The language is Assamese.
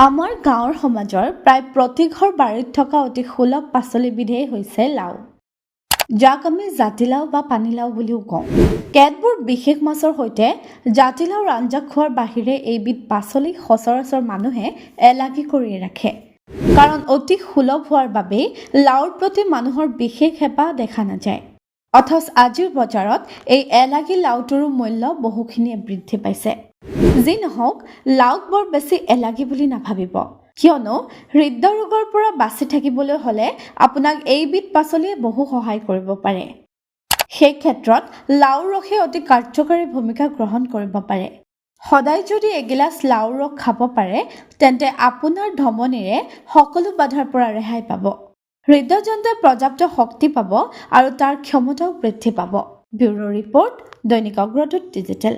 আমাৰ গাঁৱৰ সমাজৰ প্ৰায় প্ৰতিঘৰ বাৰীত থকা অতি সুলভ পাচলিবিধেই হৈছে লাও। যাক আমি জাতিলাও বা পানীলাও বুলিও কওঁ। কেতবোৰ বিশেষ মাছৰ সৈতে জাতিলাওৰ আঞ্জা খোৱাৰ বাহিৰে এইবিধ পাচলি সচৰাচৰ মানুহে এলাগী কৰি ৰাখে। কাৰণ অতি সুলভ হোৱাৰ বাবেই লাওৰ প্ৰতি মানুহৰ বিশেষ হেঁপাহ দেখা নাযায়। অথচ আজিৰ বজাৰত এই এলাগী লাওটোৰো মূল্য বহুখিনিয়ে বৃদ্ধি পাইছে। যি নহওক লাওক বৰ বেছি এলাগী বুলি নাভাবিব। কিয়নো হৃদৰোগৰ পৰা বাচি থাকিবলৈ হ'লে আপোনাক এইবিধ পাচলিয়ে বহু সহায় কৰিব পাৰে। সেই ক্ষেত্ৰত লাওৰ ৰসে অতি কাৰ্যকৰী ভূমিকা গ্ৰহণ কৰিব পাৰে। সদায় যদি এগিলাচ লাওৰ ৰস খাব পাৰে তেন্তে আপোনাৰ ধমনীৰে সকলো বাধাৰ পৰা ৰেহাই পাব। হৃদযন্ত্ৰই পৰ্যাপ্ত শক্তি পাব আৰু তাৰ ক্ষমতাও বৃদ্ধি পাব। ব্যুৰ' ৰিপৰ্ট দৈনিক অগ্ৰদূত ডিজিটেল।